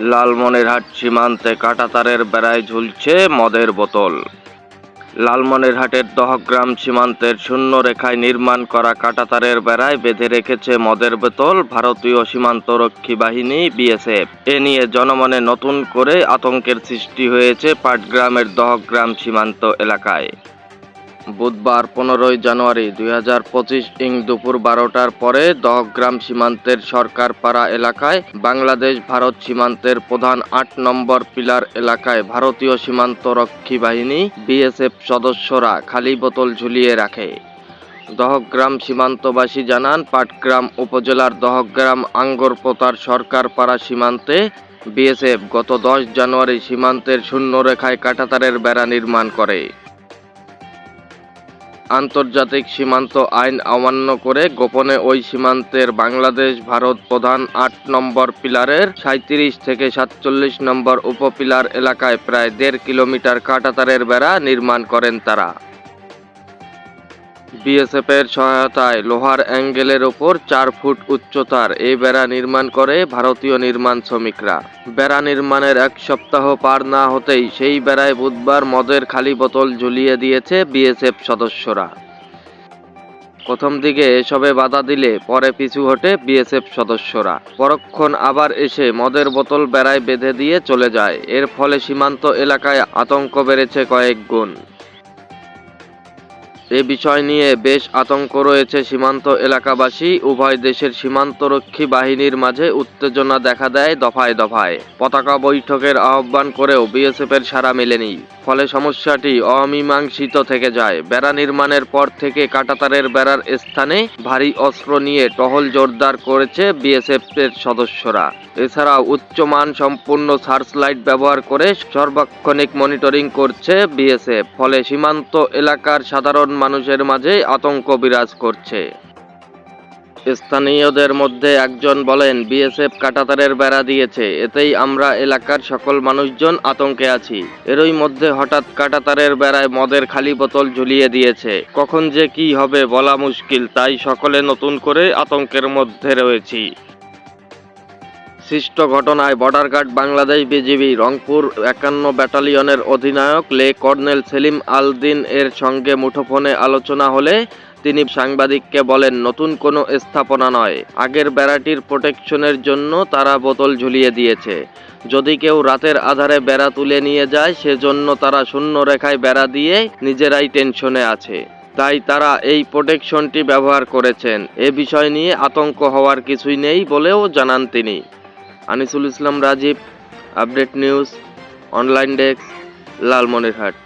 লালমনিরহাট সীমান্তে কাঁটাতারের বেড়ায় ঝুলছে মদের বোতল। লালমনিরহাটের দহগ্রাম সীমান্তের শূন্য রেখায় নির্মাণ করা কাঁটাতারের বেড়ায় বেঁধে রেখেছে মদের বোতল ভারতীয় সীমান্তরক্ষী বাহিনী, বিএসএফ। এ নিয়ে জনমনে নতুন করে আতঙ্কের সৃষ্টি হয়েছে পাটগ্রামের দহগ্রাম সীমান্ত এলাকায়। বুধবার পনেরোই জানুয়ারি দুই হাজার পঁচিশ ইং দুপুর বারোটার পরে দহগ্রাম সীমান্তের সরকারপাড়া এলাকায় বাংলাদেশ ভারত সীমান্তের প্রধান আট নম্বর পিলার এলাকায় ভারতীয় সীমান্তরক্ষী বাহিনী বিএসএফ সদস্যরা খালি বোতল ঝুলিয়ে রাখে। দহগ্রাম সীমান্তবাসী জানান, পাটগ্রাম উপজেলার দহগ্রাম আঙ্গরপোতার সরকারপাড়া সীমান্তে বিএসএফ গত দশ জানুয়ারি সীমান্তের শূন্যরেখায় কাঁটাতারের বেড়া নির্মাণ করে। আন্তর্জাতিক সীমান্ত আইন অমান্য করে গোপনে ওই সীমান্তের বাংলাদেশ, ভারত প্রধান আট নম্বর পিলারের সাঁত্রিশ থেকে সাতচল্লিশ নম্বর উপপিলার এলাকায় প্রায় দেড় কিলোমিটার কাঁটাতারের বেড়া নির্মাণ করেন তারা। বিএসএফ এর সহায়তায় লোহার অ্যাঙ্গেলের ওপর চার ফুট উচ্চতার এই বেড়া নির্মাণ করে ভারতীয় নির্মাণ শ্রমিকরা। বেড়া নির্মাণের এক সপ্তাহ পার না হতেই সেই বেড়ায় বুধবার মদের খালি বোতল ঝুলিয়ে দিয়েছে বিএসএফ সদস্যরা। প্রথম দিকে এসবে বাধা দিলে পরে পিছু হটে বিএসএফ সদস্যরা। পরক্ষণ আবার এসে মদের বোতল বেড়ায় বেঁধে দিয়ে চলে যায়। এর ফলে সীমান্ত এলাকায় আতঙ্ক বেড়েছে কয়েক গুণ। এ বিষয় নিয়ে বেশ আতঙ্ক রয়েছে সীমান্ত এলাকাবাসী। উভয় দেশের সীমান্তরক্ষী বাহিনীর মাঝে উত্তেজনা দেখা দেয় দফায় দফায়। পতাকা বৈঠকের আহ্বান করেও বিএসএফের সাড়া মেলেনি। ফলে সমস্যাটি অমীমাংসিত থেকে যায়। বেড়া নির্মাণের পর থেকে কাটাতারের বেড়ার স্থানে ভারী অস্ত্র নিয়ে টহল জোরদার করেছে বিএসএফ এর সদস্যরা। এছাড়াও উচ্চমান সম্পূর্ণ সার্চ লাইট ব্যবহার করে সর্বাক্ষণিক মনিটরিং করছে বিএসএফ। ফলে সীমান্ত এলাকার সাধারণ মানুষের মাঝে আতঙ্ক বিরাজ করছে। স্থানীয়দের মধ্যে একজন বলেন, বিএসএফ কাটাতারের বেড়া দিয়েছে, এতেই আমরা এলাকার সকল মানুষজন আতঙ্কে আছি। এরই মধ্যে হঠাৎ কাটাতারের বেড়ায় মদের খালি বোতল ঝুলিয়ে দিয়েছে। কখন যে কি হবে বলা মুশকিল, তাই সকলে নতুন করে আতঙ্কের মধ্যে রয়েছি। সৃষ্ট ঘটনায় border guard Bangladesh BGB, Rangpur একান্ন ব্যাটালিয়নের অধিনায়ক লে কর্নেল সেলিম আল দিন এর সঙ্গে মুঠোফোনে আলোচনা হলে তিনি সাংবাদিককে বলেন, নতুন কোনো স্থাপনা নয়। আগের বেড়াটির প্রোটেকশনের জন্য তারা বোতল ঝুলিয়ে দিয়েছে। যদি কেউ রাতের আধারে বেড়া তুলে নিয়ে যায়, সেজন্য তারা শূন্য রেখায় বেড়া দিয়ে নিজেরাই টেনশনে আছে। তাই তারা এই প্রোটেকশনটি ব্যবহার করেছেন। এ বিষয় নিয়ে আতঙ্ক হওয়ার কিছুই নেই বলেও জানান তিনি। Anisul Islam Rajib update news online desk Lalmonirhat.